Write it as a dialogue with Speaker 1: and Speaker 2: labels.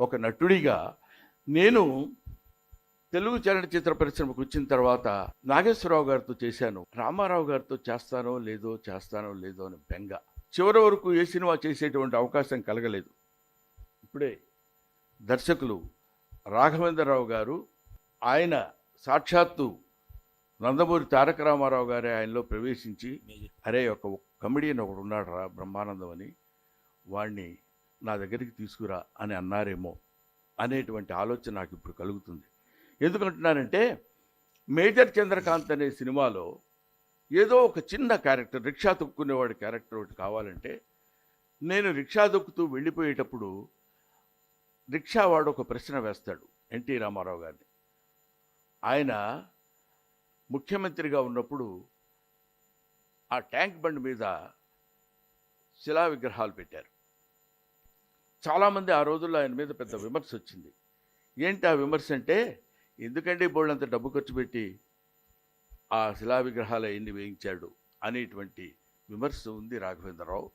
Speaker 1: ఒక నటుడిగా నేను తెలుగు చలనచిత్ర పరిశ్రమకు వచ్చిన తర్వాత నాగేశ్వరరావు గారితో చేశాను. రామారావు గారితో చేస్తానో లేదో చేస్తానో లేదో అని బెంగ. చివరి వరకు ఏ సినిమా చేసేటువంటి అవకాశం కలగలేదు. ఇప్పుడే దర్శకులు రాఘవేంద్రరావు గారు ఆయన సాక్షాత్తు నందమూరి తారక రామారావు గారే ఆయనలో ప్రవేశించి అరే ఒక కమెడియన్ ఒకడు ఉన్నాడు రా బ్రహ్మానందం అని వాణ్ణి నా దగ్గరికి తీసుకురా అని అన్నారేమో అనేటువంటి ఆలోచన నాకు ఇప్పుడు కలుగుతుంది. ఎందుకంటున్నానంటే మేజర్ చంద్రకాంత్ అనే సినిమాలో ఏదో ఒక చిన్న క్యారెక్టర్ రిక్షా తొక్కునేవాడి క్యారెక్టర్ ఒకటి కావాలంటే నేను రిక్షా దొక్కుతూ వెళ్ళిపోయేటప్పుడు రిక్షా వాడు ఒక ప్రశ్న వేస్తాడు ఎన్టీ రామారావు గారిని. ఆయన ముఖ్యమంత్రిగా ఉన్నప్పుడు ఆ ట్యాంక్ బండ్ మీద శిలా విగ్రహాలు పెట్టారు. చాలామంది ఆ రోజుల్లో ఆయన మీద పెద్ద విమర్శ వచ్చింది. ఏంటి ఆ విమర్శ అంటే ఎందుకంటే బోళ్ళంత డబ్బు ఖర్చు పెట్టి ఆ శిలా విగ్రహాలు ఎన్ని వేయించాడు అనేటువంటి విమర్శ ఉంది రాఘవేంద్రరావు.